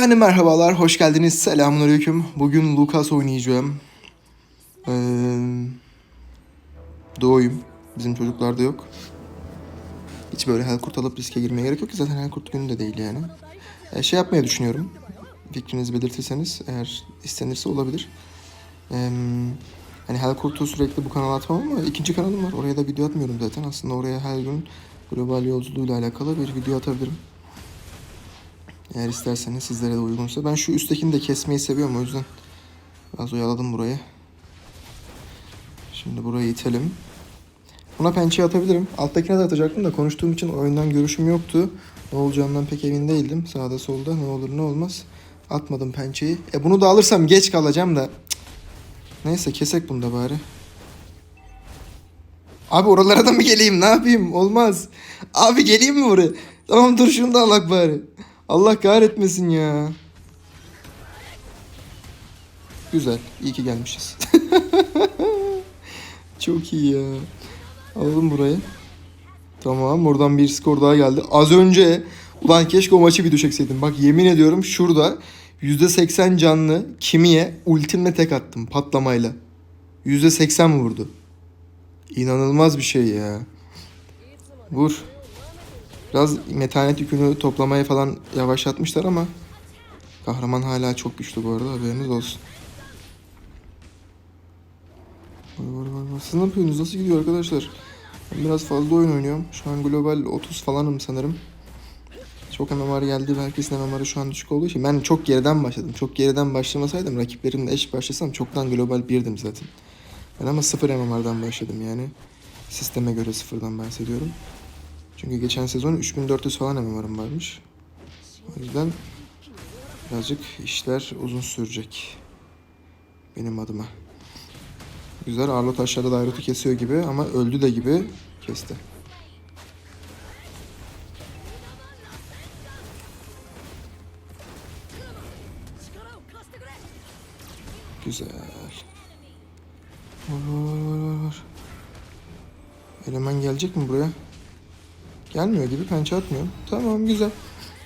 Efendim merhabalar, hoş geldiniz. Selamünaleyküm. Bugün Lucas oynayacağım. Ee, doğuyum. Bizim çocuklarda yok. Hiç böyle Helkurt alıp riske girmeye gerek yok ki zaten Helkurt günü de değil yani. Ee, şey yapmayı düşünüyorum. Fikrinizi belirtirseniz eğer istenirse olabilir. Ee, hani Helkurt'u sürekli bu kanala atmam ama ikinci kanalım var. Oraya da video atmıyorum zaten. Aslında oraya her gün global yolculuğuyla alakalı bir video atabilirim. Eğer isterseniz sizlere de uygunsa. Ben şu üsttekini de kesmeyi seviyorum o yüzden biraz oyaladım burayı. Şimdi burayı itelim. Buna pençe atabilirim. Alttakine de atacaktım da konuştuğum için oyundan görüşüm yoktu. Ne olacağından pek emin değildim. Sağda solda ne olur ne olmaz. Atmadım pençeyi. E bunu da alırsam geç kalacağım da. Neyse kesek bunu da bari. Abi oralara da mı geleyim ne yapayım olmaz. Abi geleyim mi buraya? Tamam dur şunu da alak bari. Allah kahretmesin ya. Güzel. iyi ki gelmişiz. Çok iyi ya. Alalım burayı. Tamam buradan bir skor daha geldi. Az önce ulan keşke o maçı video çekseydim. Bak yemin ediyorum şurada %80 canlı kimiye ultimle tek attım patlamayla. %80 vurdu. İnanılmaz bir şey ya. Vur. Biraz metanet yükünü toplamaya falan yavaşlatmışlar ama kahraman hala çok güçlü bu arada haberiniz olsun. Var. Siz ne yapıyorsunuz? Nasıl gidiyor arkadaşlar? Ben biraz fazla oyun oynuyorum. Şu an global 30 falanım sanırım. Çok MMR geldi herkesin MMR'ı şu an düşük olduğu için ben çok geriden başladım. Çok geriden başlamasaydım rakiplerimle eş başlasam çoktan global 1'dim zaten. Ben ama 0 MMR'dan başladım yani. Sisteme göre sıfırdan bahsediyorum. Çünkü geçen sezon 3400 falan MMR'ım varmış. O yüzden birazcık işler uzun sürecek. Benim adıma. Güzel Arlot aşağıda Dairot'u kesiyor gibi ama öldü de gibi kesti. Güzel. Var var var var var. Eleman gelecek mi buraya? Gelmiyor gibi pençe atmıyor. Tamam güzel.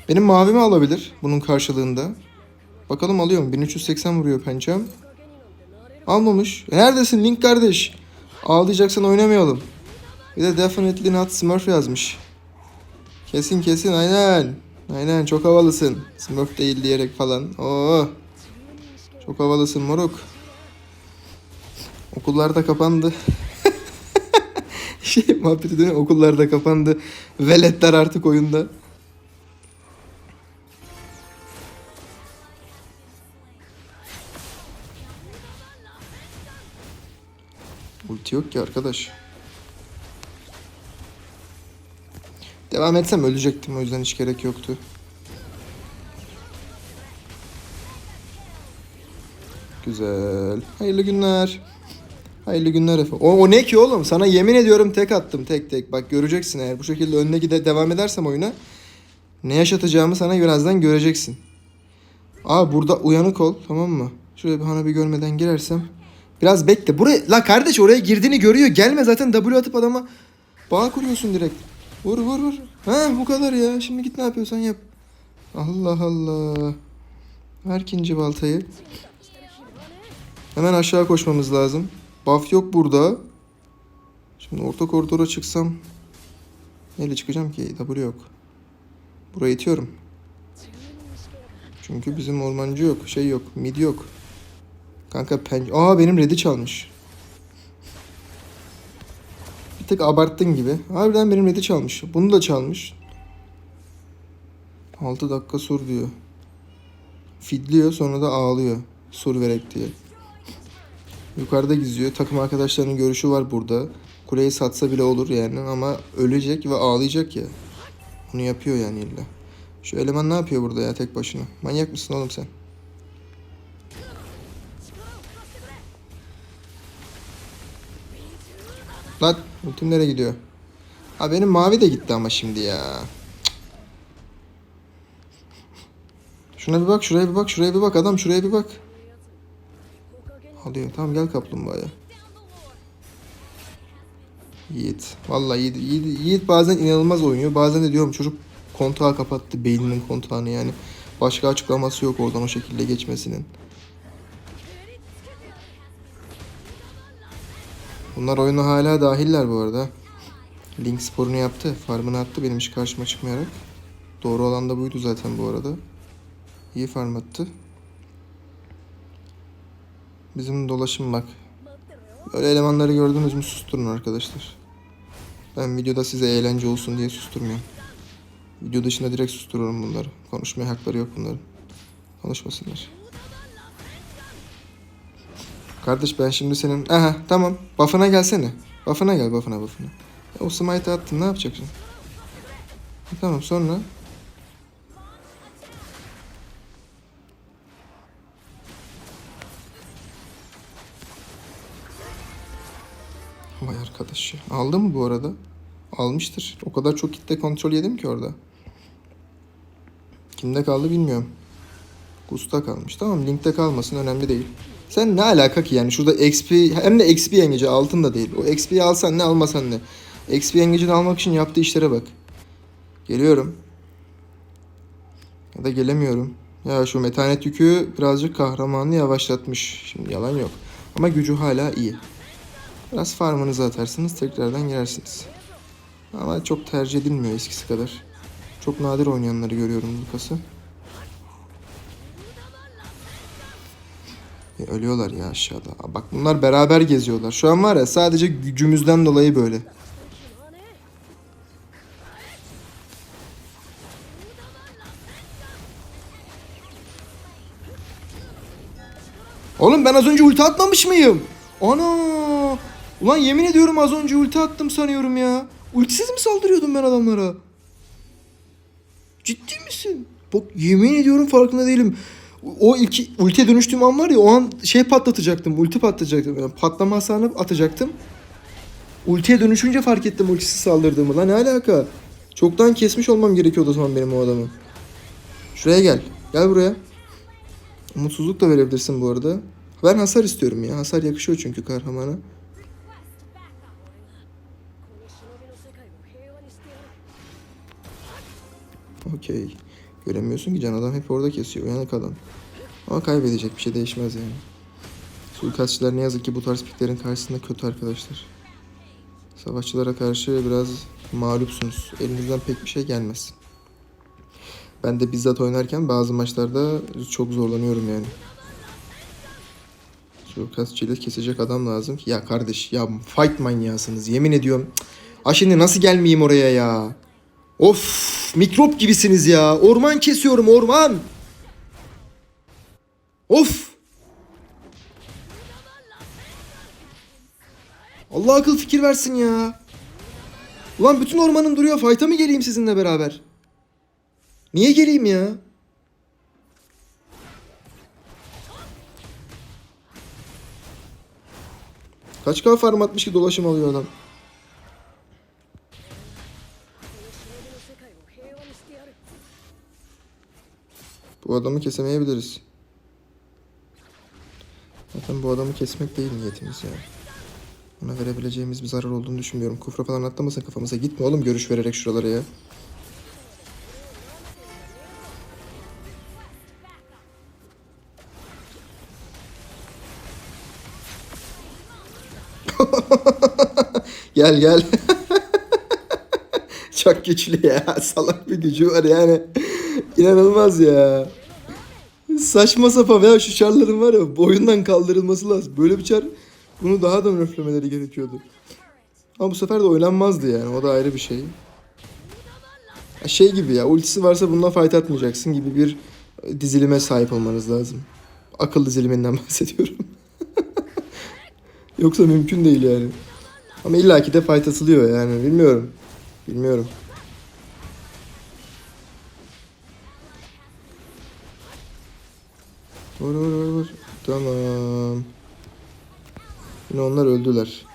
Benim mavimi alabilir bunun karşılığında. Bakalım alıyor mu? 1380 vuruyor pençem. Almamış. E neredesin Link kardeş? Ağlayacaksan oynamayalım. Bir de definitely not Smurf yazmış. Kesin kesin aynen. Aynen çok havalısın. Smurf değil diyerek falan. Oo. Çok havalısın moruk. Okullar da kapandı. Şey muhabbeti dönüyor. Okullar da kapandı. Veletler artık oyunda. Ulti yok ki arkadaş. Devam etsem ölecektim o yüzden hiç gerek yoktu. Güzel. Hayırlı günler. Hayırlı günler efendim. O, o ne ki oğlum? Sana yemin ediyorum tek attım tek tek. Bak göreceksin eğer bu şekilde önüne gide devam edersem oyuna. Ne yaşatacağımı sana birazdan göreceksin. Aa burada uyanık ol tamam mı? Şöyle bir hana bir görmeden girersem. Biraz bekle. Buraya la kardeş oraya girdiğini görüyor. Gelme zaten W atıp adama bağ kuruyorsun direkt. Vur vur vur. Ha bu kadar ya. Şimdi git ne yapıyorsan yap. Allah Allah. Ver ikinci baltayı. Hemen aşağı koşmamız lazım. Buff yok burada. Şimdi orta koridora çıksam neyle çıkacağım ki? W yok. Burayı itiyorum. Çünkü bizim ormancı yok. Şey yok. Mid yok. Kanka pen... Aa benim red'i çalmış. Bir tık abarttın gibi. Harbiden benim red'i çalmış. Bunu da çalmış. 6 dakika sur diyor. Fidliyor sonra da ağlıyor. Sur verek diye. Yukarıda gizliyor. Takım arkadaşlarının görüşü var burada. Kuleyi satsa bile olur yani ama ölecek ve ağlayacak ya. Bunu yapıyor yani illa. Şu eleman ne yapıyor burada ya tek başına? Manyak mısın oğlum sen? Lan ultim nereye gidiyor? Ha benim mavi de gitti ama şimdi ya. Şuna bir bak, şuraya bir bak, şuraya bir bak adam, şuraya bir bak. Alıyor. Tamam gel kaplumbağaya. Yiğit. Vallahi Yiğit, Yiğit, Yiğit bazen inanılmaz oynuyor. Bazen de diyorum çocuk kontağı kapattı. Beyninin kontağını yani. Başka açıklaması yok oradan o şekilde geçmesinin. Bunlar oyuna hala dahiller bu arada. Link sporunu yaptı. Farmını attı. Benim hiç karşıma çıkmayarak. Doğru olan da buydu zaten bu arada. İyi farm attı. Bizim dolaşım bak. Böyle elemanları gördünüz mü susturun arkadaşlar. Ben videoda size eğlence olsun diye susturmuyorum. Video dışında direkt sustururum bunları. Konuşmaya hakları yok bunların. Konuşmasınlar. Kardeş ben şimdi senin... Aha tamam. Buff'ına gelsene. Buff'ına gel buff'ına buff'ına. O smite attın ne yapacaksın? Tamam sonra... Ya. Aldı mı bu arada? Almıştır. O kadar çok kitle kontrol yedim ki orada. Kimde kaldı bilmiyorum. Gusta kalmış. Tamam linkte kalmasın önemli değil. Sen ne alaka ki yani şurada XP hem de XP yengeci altın da değil. O XP'yi alsan ne almasan ne. XP yengecini almak için yaptığı işlere bak. Geliyorum. Ya da gelemiyorum. Ya şu metanet yükü birazcık kahramanı yavaşlatmış. Şimdi yalan yok. Ama gücü hala iyi. Biraz farmınızı atarsınız tekrardan girersiniz. Ama çok tercih edilmiyor eskisi kadar. Çok nadir oynayanları görüyorum Lucas'ı. E, ölüyorlar ya aşağıda. Aa, Bak bunlar beraber geziyorlar. Şu an var ya sadece gücümüzden dolayı böyle. Oğlum ben az önce ulti atmamış mıyım? Ana! Ulan yemin ediyorum az önce ulti attım sanıyorum ya. Ultisiz mi saldırıyordum ben adamlara? Ciddi misin? Bak yemin ediyorum farkında değilim. O ilk ultiye dönüştüğüm an var ya o an şey patlatacaktım. Ulti patlatacaktım. Yani patlama hasarını atacaktım. Ultiye dönüşünce fark ettim ultisiz saldırdığımı. Lan ne alaka? Çoktan kesmiş olmam gerekiyordu o zaman benim o adamı. Şuraya gel. Gel buraya. Umutsuzluk da verebilirsin bu arada. Ben hasar istiyorum ya. Hasar yakışıyor çünkü kahramana. Okey. Göremiyorsun ki can adam hep orada kesiyor. Uyanık adam. Ama kaybedecek bir şey değişmez yani. Suikastçılar ne yazık ki bu tarz piklerin karşısında kötü arkadaşlar. Savaşçılara karşı biraz mağlupsunuz. Elinizden pek bir şey gelmez. Ben de bizzat oynarken bazı maçlarda çok zorlanıyorum yani. Suikastçıyla kesecek adam lazım ki. Ya kardeş ya fight manyasınız yemin ediyorum. Ha şimdi nasıl gelmeyeyim oraya ya? Of mikrop gibisiniz ya. Orman kesiyorum orman. Of. Allah akıl fikir versin ya. Ulan bütün ormanım duruyor. Fight'a mı geleyim sizinle beraber? Niye geleyim ya? Kaç K farm atmış ki dolaşım alıyor adam. Bu adamı kesemeyebiliriz. Zaten bu adamı kesmek değil niyetimiz yani. Ona verebileceğimiz bir zarar olduğunu düşünmüyorum. Kufra falan atlamasın kafamıza. Gitme oğlum görüş vererek şuralara ya. gel gel. Çok güçlü ya. Salak bir gücü var yani. İnanılmaz ya. Saçma sapan ya şu çarların var ya boyundan kaldırılması lazım. Böyle bir çar bunu daha da nerflemeleri gerekiyordu. Ama bu sefer de oynanmazdı yani o da ayrı bir şey. Şey gibi ya ultisi varsa bununla fight atmayacaksın gibi bir dizilime sahip olmanız lazım. Akıl diziliminden bahsediyorum. Yoksa mümkün değil yani. Ama illaki de fight atılıyor yani bilmiyorum. Bilmiyorum. Vur vur vur vur. Tamam. Yine onlar öldüler.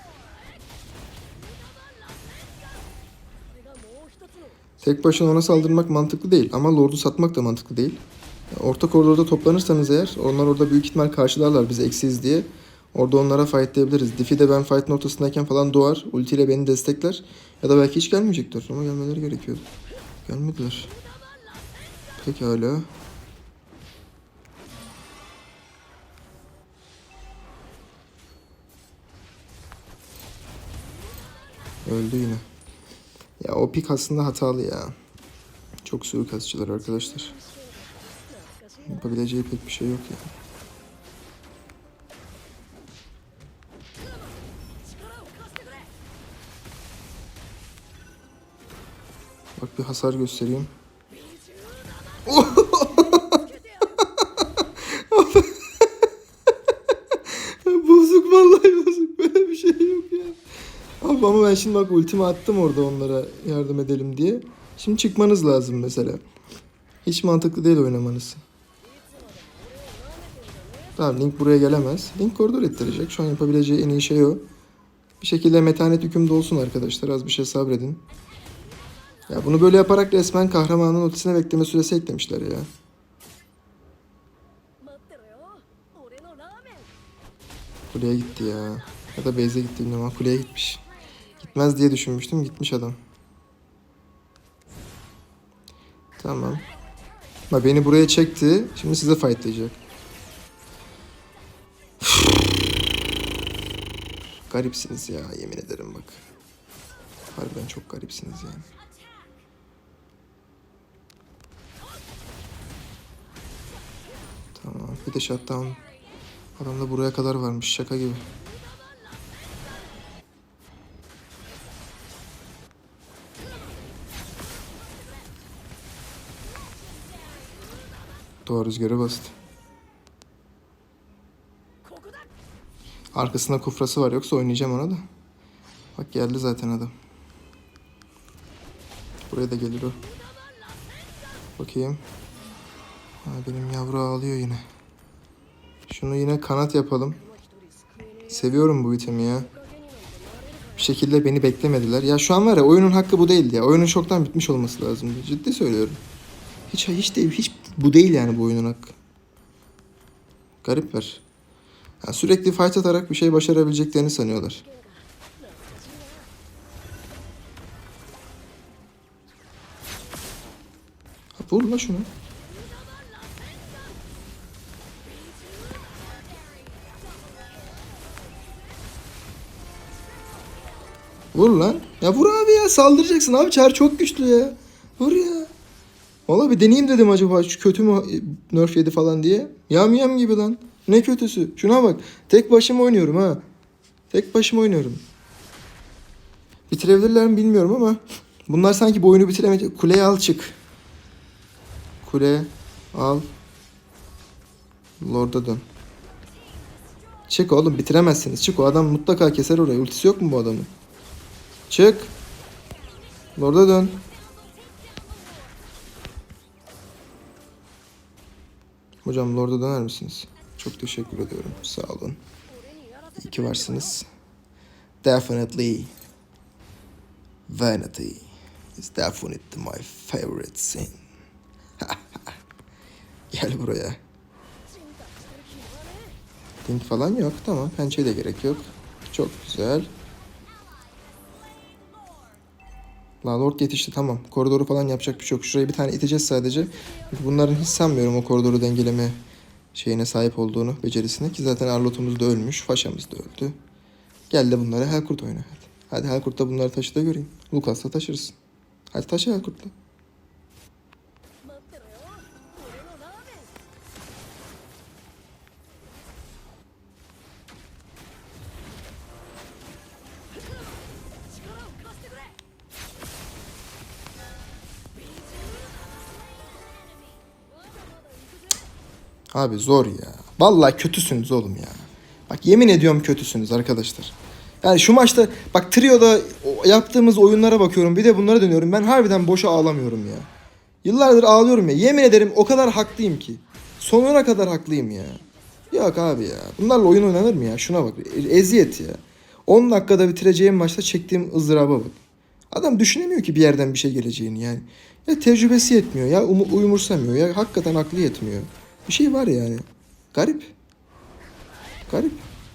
Tek başına ona saldırmak mantıklı değil ama Lord'u satmak da mantıklı değil. Orta koridorda toplanırsanız eğer onlar orada büyük ihtimal karşılarlar biz eksiz diye. Orada onlara fightlayabiliriz. Diff'i de ben fight'ın ortasındayken falan doğar. Ultiyle beni destekler. Ya da belki hiç gelmeyecektir ama gelmeleri gerekiyordu. Gelmediler. Pekala. Öldü yine. Ya o pik aslında hatalı ya. Çok suikastçılar arkadaşlar. Yapabileceği pek bir şey yok yani. Bak bir hasar göstereyim. şimdi bak ultimi attım orada onlara yardım edelim diye. Şimdi çıkmanız lazım mesela. Hiç mantıklı değil oynamanız. Tamam Link buraya gelemez. Link koridor ettirecek. Şu an yapabileceği en iyi şey o. Bir şekilde metanet hükümde olsun arkadaşlar. Az bir şey sabredin. Ya bunu böyle yaparak resmen kahramanın ötesine bekleme süresi eklemişler ya. Kuleye gitti ya. Ya da Beyze gitti bilmiyorum ama kuleye gitmiş. Gitmez diye düşünmüştüm. Gitmiş adam. Tamam. Bak beni buraya çekti. Şimdi size fightlayacak. Garipsiniz ya yemin ederim bak. Harbiden çok garipsiniz yani. Tamam. Bir de shutdown. Adam da buraya kadar varmış. Şaka gibi. Doğa rüzgarı basit. Arkasında kufrası var yoksa oynayacağım ona da. Bak geldi zaten adam. Buraya da gelir o. Bakayım. Ha, benim yavru ağlıyor yine. Şunu yine kanat yapalım. Seviyorum bu itemi ya. Bir şekilde beni beklemediler. Ya şu an var ya oyunun hakkı bu değil ya. Oyunun şoktan bitmiş olması lazım. Ciddi söylüyorum. Hiç hiç değil. Hiç bu değil yani bu oyunun hakkı. Garipler. Ya sürekli fight atarak bir şey başarabileceklerini sanıyorlar. Vur la şunu. Vur lan. Ya vur abi ya saldıracaksın abi çağır çok güçlü ya. Vur ya. Valla bir deneyeyim dedim acaba şu kötü mü e, nerf yedi falan diye. Yam yam gibi lan. Ne kötüsü. Şuna bak. Tek başıma oynuyorum ha. Tek başıma oynuyorum. Bitirebilirler mi bilmiyorum ama bunlar sanki bu oyunu bitiremeyecek. Kuleye al çık. Kule al. Lord'a dön. Çık oğlum bitiremezsiniz. Çık o adam mutlaka keser orayı. Ultisi yok mu bu adamın? Çık. Lord'a dön. Hocam Lord'a döner misiniz? Çok teşekkür ediyorum. Sağ olun. İki varsınız. Definitely. Vanity is definitely my favorite sin. Gel buraya. Link falan yok. Tamam. Pençeye de gerek yok. Çok güzel. La Lord yetişti tamam. Koridoru falan yapacak bir şey yok. Şurayı bir tane iteceğiz sadece. Bunların hiç sanmıyorum o koridoru dengeleme şeyine sahip olduğunu, becerisine. Ki zaten Arlot'umuz da ölmüş. Faşamız da öldü. Gel de bunlara Helkurt oyna hadi. Hadi Helkurt'ta bunları taşı da göreyim. Lucas'la taşırsın. Hadi taşı Helkurt'la. Abi zor ya. Vallahi kötüsünüz oğlum ya. Bak yemin ediyorum kötüsünüz arkadaşlar. Yani şu maçta bak Trio'da yaptığımız oyunlara bakıyorum. Bir de bunlara dönüyorum. Ben harbiden boşa ağlamıyorum ya. Yıllardır ağlıyorum ya. Yemin ederim o kadar haklıyım ki. Sonuna kadar haklıyım ya. Yok abi ya. Bunlarla oyun oynanır mı ya? Şuna bak. Eziyet ya. 10 dakikada bitireceğim maçta çektiğim ızdıraba bak. Adam düşünemiyor ki bir yerden bir şey geleceğini yani. Ya tecrübesi yetmiyor ya umu- umursamıyor ya hakikaten aklı yetmiyor. Bir şey var yani. Garip. Garip.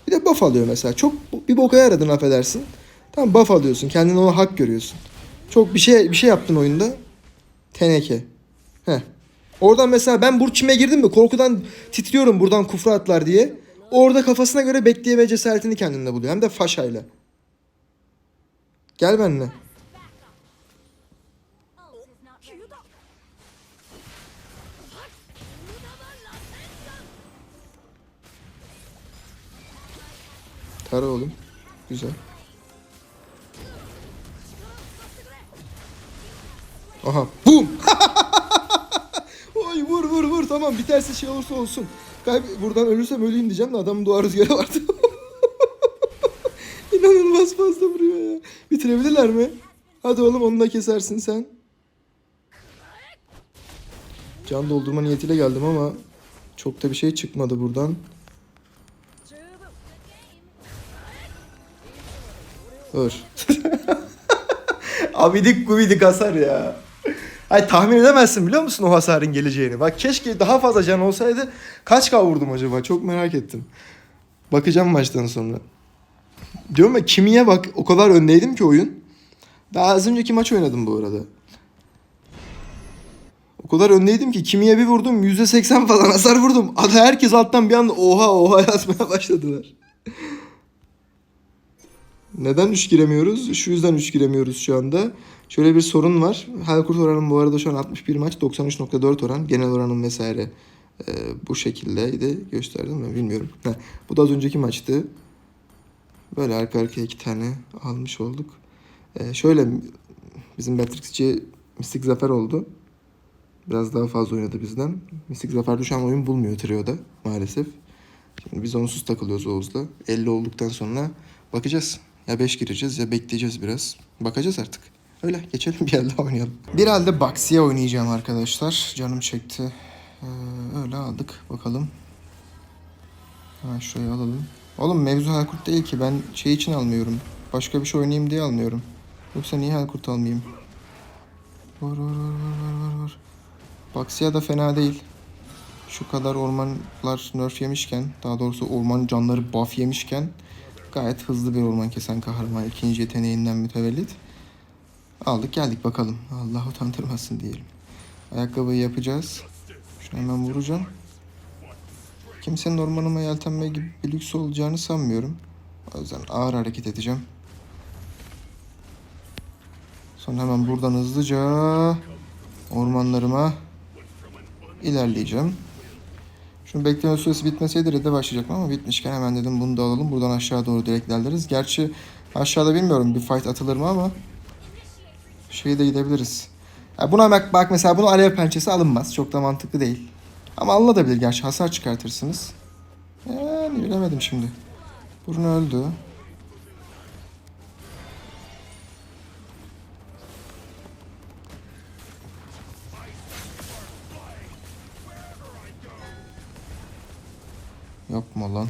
Bir de buff alıyor mesela. Çok bir boka yaradın affedersin. Tamam buff alıyorsun. Kendine ona hak görüyorsun. Çok bir şey bir şey yaptın oyunda. Teneke. Heh. Oradan mesela ben Burçim'e girdim mi korkudan titriyorum buradan kufra atlar diye. Orada kafasına göre bekleyeme cesaretini kendinde buluyor. Hem de faşayla. Gel benimle. Tara oğlum. Güzel. Aha. Bum. Oy vur vur vur tamam biterse şey olursa olsun. Kayb buradan ölürsem öleyim diyeceğim de adamın doğa rüzgarı vardı. İnanılmaz fazla vuruyor ya. Bitirebilirler mi? Hadi oğlum onu da kesersin sen. Can doldurma niyetiyle geldim ama çok da bir şey çıkmadı buradan. Dur. Abidik gubidik hasar ya. Ay tahmin edemezsin biliyor musun o hasarın geleceğini? Bak keşke daha fazla can olsaydı kaç kavurdum acaba? Çok merak ettim. Bakacağım maçtan sonra. Diyorum ya kimiye bak o kadar öndeydim ki oyun. Daha az önceki maç oynadım bu arada. O kadar öndeydim ki kimiye bir vurdum %80 falan hasar vurdum. Ada herkes alttan bir anda oha oha yazmaya başladılar. Neden 3 giremiyoruz? Şu yüzden 3 giremiyoruz şu anda. Şöyle bir sorun var. Halkurt oranım bu arada şu an 61 maç 93.4 oran. Genel oranım vesaire e, bu şekildeydi. Gösterdim mi bilmiyorum. Heh, bu da az önceki maçtı. Böyle arka arkaya iki tane almış olduk. E, şöyle bizim Matrix'ci Mistik Zafer oldu. Biraz daha fazla oynadı bizden. Mistik Zafer şu an oyun bulmuyor Trio'da maalesef. Şimdi biz onsuz takılıyoruz Oğuz'la. 50 olduktan sonra bakacağız. Ya 5 gireceğiz ya bekleyeceğiz biraz. Bakacağız artık. Öyle geçelim bir elde oynayalım. Bir halde Baxi'ye oynayacağım arkadaşlar. Canım çekti. Ee, öyle aldık. Bakalım. Hemen şurayı alalım. Oğlum mevzu Helkurt değil ki. Ben şey için almıyorum. Başka bir şey oynayayım diye almıyorum. Yoksa niye Helkurt almayayım? Vur vur vur vur vur vur. Baxia da fena değil. Şu kadar ormanlar nerf yemişken, daha doğrusu orman canları buff yemişken gayet hızlı bir orman kesen kahraman ikinci yeteneğinden mütevellit. Aldık geldik bakalım. Allah utandırmasın diyelim. Ayakkabıyı yapacağız. Şunu hemen vuracağım. Kimsenin ormanıma yeltenme gibi bir lüks olacağını sanmıyorum. O yüzden ağır hareket edeceğim. Sonra hemen buradan hızlıca ormanlarıma ilerleyeceğim. Şunu bekleme süresi bitmeseydi red'e başlayacaktım ama bitmişken hemen dedim bunu da alalım. Buradan aşağı doğru direkt ilerleriz. Gerçi aşağıda bilmiyorum bir fight atılır mı ama şeye de gidebiliriz. Ya buna bak, bak mesela bunu alev pençesi alınmaz. Çok da mantıklı değil. Ama alınabilir gerçi hasar çıkartırsınız. Yani bilemedim şimdi. Burun öldü. Yapma lan.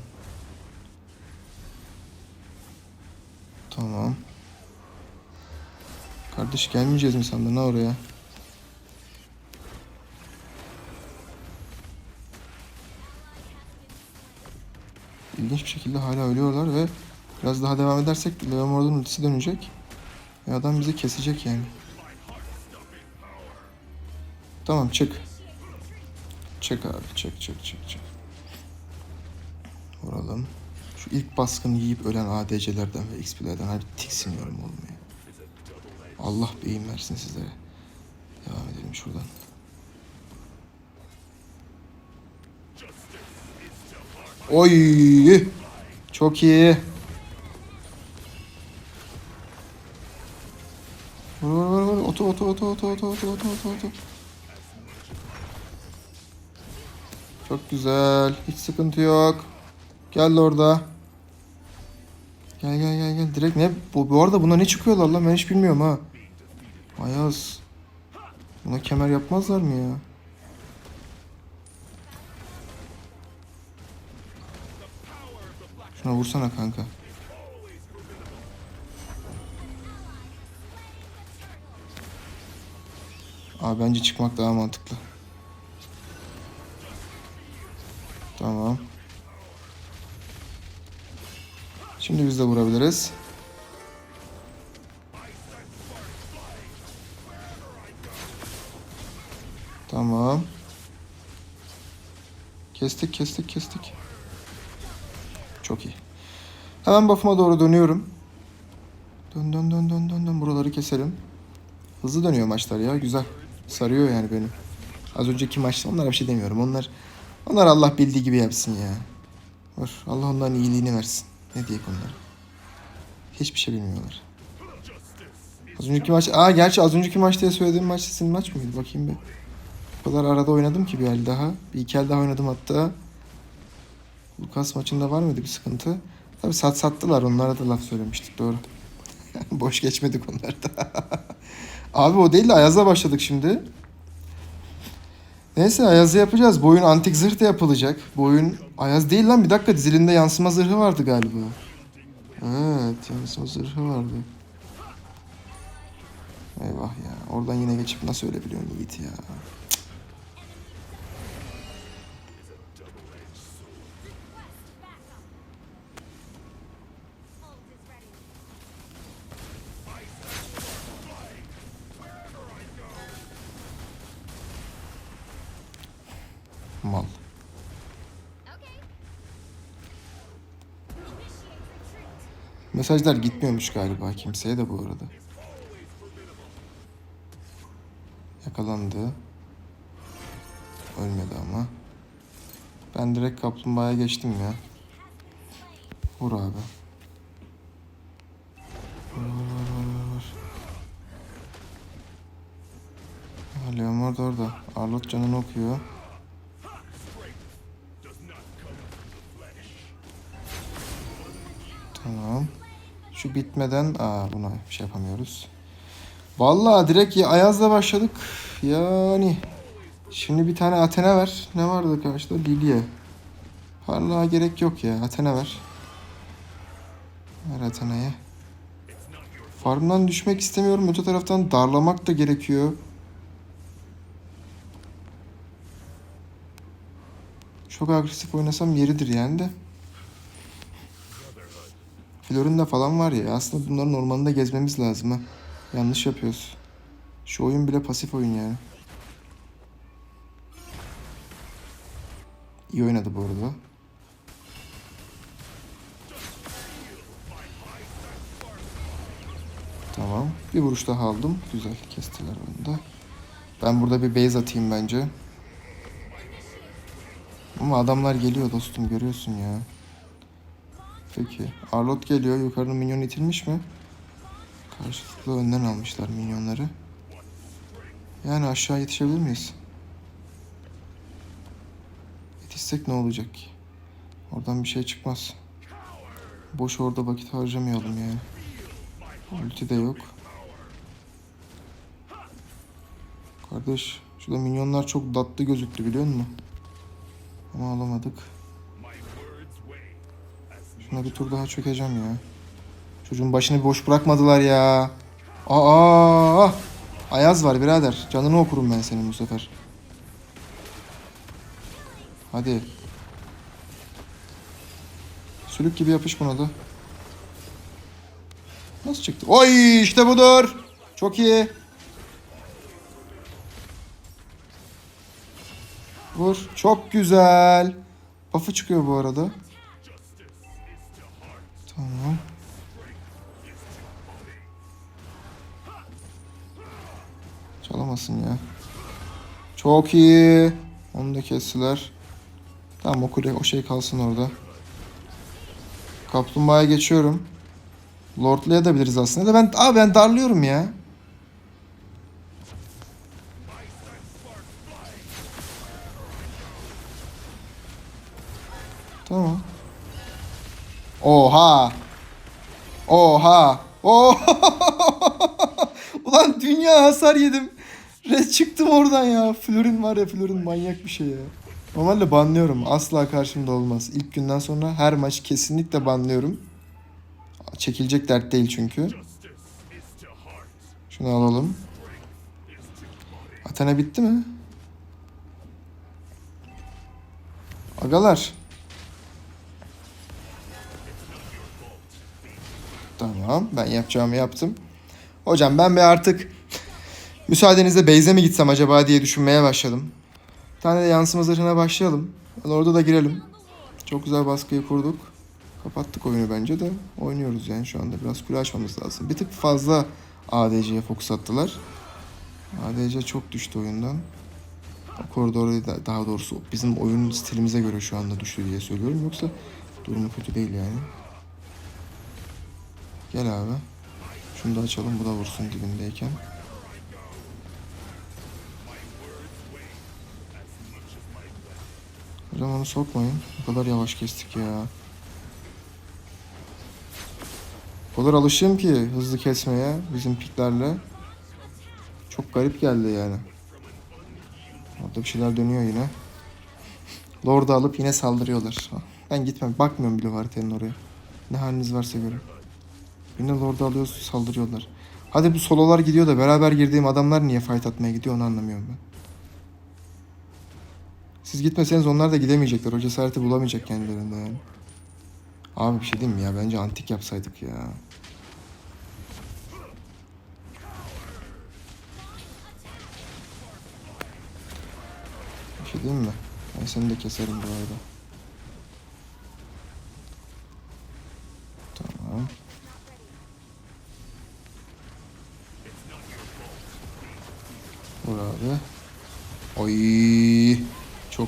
Tamam. Kardeş gelmeyeceğiz mi sandın ha oraya? İlginç bir şekilde hala ölüyorlar ve biraz daha devam edersek Leomord'un ultisi dönecek. Ve adam bizi kesecek yani. Tamam çık. Çık abi çık çık çık çık. Vuralım. Şu ilk baskını yiyip ölen ADC'lerden ve XP'lerden harbi tiksiniyorum oğlum ya. Allah beyin versin sizlere. Devam edelim şuradan. Oy! Çok iyi. Vur vur vur vur. Oto oto oto oto oto oto oto oto oto. Çok güzel. Hiç sıkıntı yok. Gel orada. Gel gel gel gel. Direkt ne? Bu, bu arada buna ne çıkıyorlar lan? Ben hiç bilmiyorum ha. Ayaz. Buna kemer yapmazlar mı ya? Şuna vursana kanka. Abi bence çıkmak daha mantıklı. Şimdi biz de vurabiliriz. Tamam. Kestik kestik kestik. Çok iyi. Hemen buff'ıma doğru dönüyorum. Dön dön dön dön dön dön. Buraları keselim. Hızlı dönüyor maçlar ya. Güzel. Sarıyor yani beni. Az önceki maçta onlara bir şey demiyorum. Onlar onlar Allah bildiği gibi yapsın ya. Var. Allah onların iyiliğini versin. Ne diyeyim onlara. Hiçbir şey bilmiyorlar. Az önceki maç... Aa gerçi az önceki maç diye söylediğim maç sizin maç mıydı? Bakayım bir. O kadar arada oynadım ki bir el daha. Bir iki el daha oynadım hatta. Lucas maçında var mıydı bir sıkıntı? Tabii sat sattılar. Onlara da laf söylemiştik doğru. Boş geçmedik onlarda. Abi o değil de Ayaz'la başladık şimdi. Neyse Ayaz'ı yapacağız. Bu oyun antik zırh da yapılacak. Bu oyun Ayaz değil lan bir dakika dizilinde yansıma zırhı vardı galiba. Evet yansıma zırhı vardı. Eyvah ya. Oradan yine geçip nasıl ölebiliyorsun Yiğit ya. Mesajlar gitmiyormuş galiba kimseye de bu arada. Yakalandı. Ölmedi ama. Ben direkt kaplumbağaya geçtim ya. Vur abi. Vur, vur, vur, vur. Ha, Leomord orada. Arlot canını okuyor. Şu bitmeden... Aa buna bir şey yapamıyoruz. Vallahi direkt ya Ayaz'la başladık. Yani... Şimdi bir tane Athena ver. Ne vardı karşıda? Lilia. Parlağa gerek yok ya. Athena ver. Ver Athena'ya. Farmdan düşmek istemiyorum. Öte taraftan darlamak da gerekiyor. Çok agresif oynasam yeridir yani de. Florinda falan var ya. Aslında bunların ormanında gezmemiz lazım ha. Yanlış yapıyoruz. Şu oyun bile pasif oyun yani. İyi oynadı bu arada. Tamam. Bir vuruş daha aldım. Güzel. Kestiler onu da. Ben burada bir base atayım bence. Ama adamlar geliyor dostum görüyorsun ya. Peki. Arlot geliyor. Yukarının minyon itilmiş mi? Karşılıklı önden almışlar minyonları. Yani aşağı yetişebilir miyiz? Yetişsek ne olacak ki? Oradan bir şey çıkmaz. Boş orada vakit harcamayalım yani. Ulti de yok. Kardeş, şurada minyonlar çok tatlı gözüktü biliyor musun? Ama alamadık. Şuna bir tur daha çökeceğim ya. Çocuğun başını boş bırakmadılar ya. Aa! Ayaz var birader. Canını okurum ben senin bu sefer. Hadi. Sülük gibi yapış buna da. Nasıl çıktı? Oy işte budur. Çok iyi. Vur. Çok güzel. Buff'ı çıkıyor bu arada. Tamam. Çalamasın ya. Çok iyi. Onu da kestiler. Tamam o kule o şey kalsın orada. Kaplumbağaya geçiyorum. Lordlayabiliriz aslında da ben aa ben darlıyorum ya. Oha. Oha. Oha. Ulan dünya hasar yedim. Red çıktım oradan ya. Florin var ya Florin manyak bir şey ya. Normalde banlıyorum. Asla karşımda olmaz. İlk günden sonra her maç kesinlikle banlıyorum. Çekilecek dert değil çünkü. Şunu alalım. Athena bitti mi? Agalar. Tamam. Ben yapacağımı yaptım. Hocam ben bir artık müsaadenizle Beyze mi gitsem acaba diye düşünmeye başladım. Bir tane de yansıma zırhına başlayalım. Orada da girelim. Çok güzel baskıyı kurduk. Kapattık oyunu bence de. Oynuyoruz yani şu anda. Biraz kule açmamız lazım. Bir tık fazla ADC'ye fokus attılar. ADC çok düştü oyundan. O koridorda da- daha doğrusu bizim oyun stilimize göre şu anda düştü diye söylüyorum. Yoksa durumu kötü değil yani. Gel abi. Şunu da açalım. Bu da vursun dibindeyken. Hocam onu sokmayın. O kadar yavaş kestik ya. O kadar alışığım ki hızlı kesmeye bizim piklerle. Çok garip geldi yani. Orada bir şeyler dönüyor yine. Lord'u alıp yine saldırıyorlar. Ben gitmem. Bakmıyorum bile haritanın oraya. Ne haliniz varsa görün. Yine Lord'u alıyoruz saldırıyorlar. Hadi bu sololar gidiyor da beraber girdiğim adamlar niye fight atmaya gidiyor onu anlamıyorum ben. Siz gitmeseniz onlar da gidemeyecekler. O cesareti bulamayacak kendilerinde yani. Abi bir şey diyeyim mi ya? Bence antik yapsaydık ya. Bir şey diyeyim mi? Ben seni de keserim bu arada.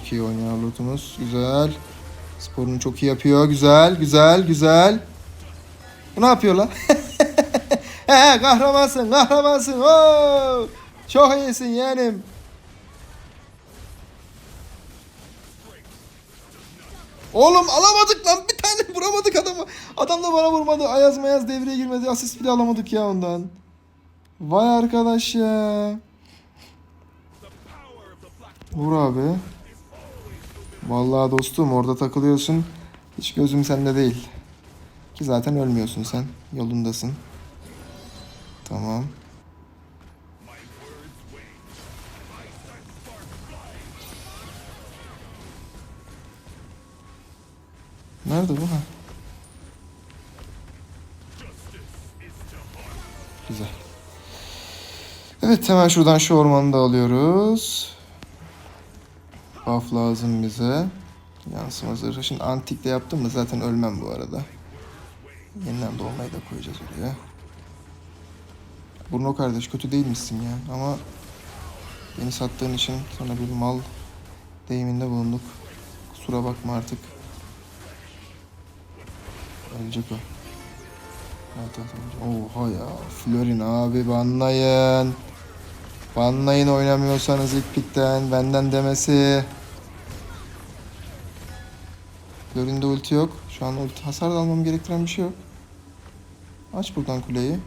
Çok iyi oynuyor lootumuz. Güzel. Sporunu çok iyi yapıyor. Güzel, güzel, güzel. Bu ne yapıyor lan? He, kahramansın, kahramansın. Oo! Çok iyisin yeğenim. Oğlum alamadık lan. Bir tane vuramadık adamı. Adam da bana vurmadı. Ayaz mayaz devreye girmedi. Asist bile alamadık ya ondan. Vay arkadaş ya. Vur abi. Vallahi dostum orada takılıyorsun. Hiç gözüm sende değil. Ki zaten ölmüyorsun sen. Yolundasın. Tamam. Nerede bu ha? Güzel. Evet hemen şuradan şu ormanı da alıyoruz. Buff lazım bize. Yansıma zırhı. Şimdi antikle yaptım mı zaten ölmem bu arada. Yeniden doğmayı da koyacağız oraya. Bruno kardeş kötü değil misin ya? Ama beni sattığın için sana bir mal deyiminde bulunduk. Kusura bakma artık. Ölecek o. Evet, evet, evet. Oha ya. Florin abi banlayın. Banlayın oynamıyorsanız ilk pikten. Benden demesi. Florin'de ulti yok. Şu an ulti hasar da almam gerektiren bir şey yok. Aç buradan kuleyi.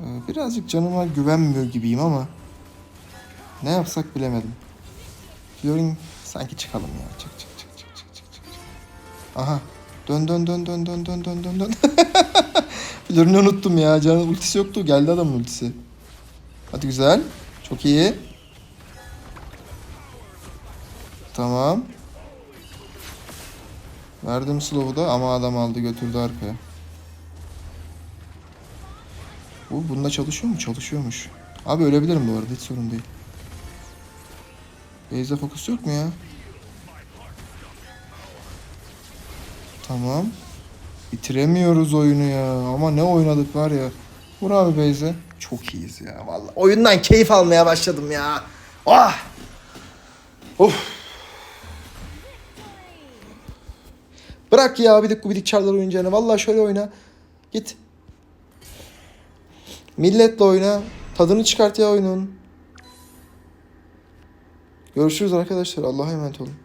Ee, Birazcık canıma güvenmiyor gibiyim ama ne yapsak bilemedim. Florin sanki çıkalım ya. Çık çık çık çık çık çık çık. Aha. Dön dön dön dön dön dön dön dön dön. Florin'i unuttum ya. Canın ultisi yoktu. Geldi adamın ultisi. Hadi güzel. Çok iyi. Tamam. Verdim slow'u da ama adam aldı götürdü arkaya. Bu bunda çalışıyor mu? Çalışıyormuş. Abi ölebilirim bu arada hiç sorun değil. Base'e fokus yok mu ya? Tamam. Bitiremiyoruz oyunu ya. Ama ne oynadık var ya. Vur abi Beyze. Çok iyiyiz ya vallahi. Oyundan keyif almaya başladım ya. Ah! Of. Bırak ya bidik gubidik çarlar oyuncağını. Vallahi şöyle oyna. Git. Milletle oyna. Tadını çıkart ya oyunun. Görüşürüz arkadaşlar. Allah'a emanet olun.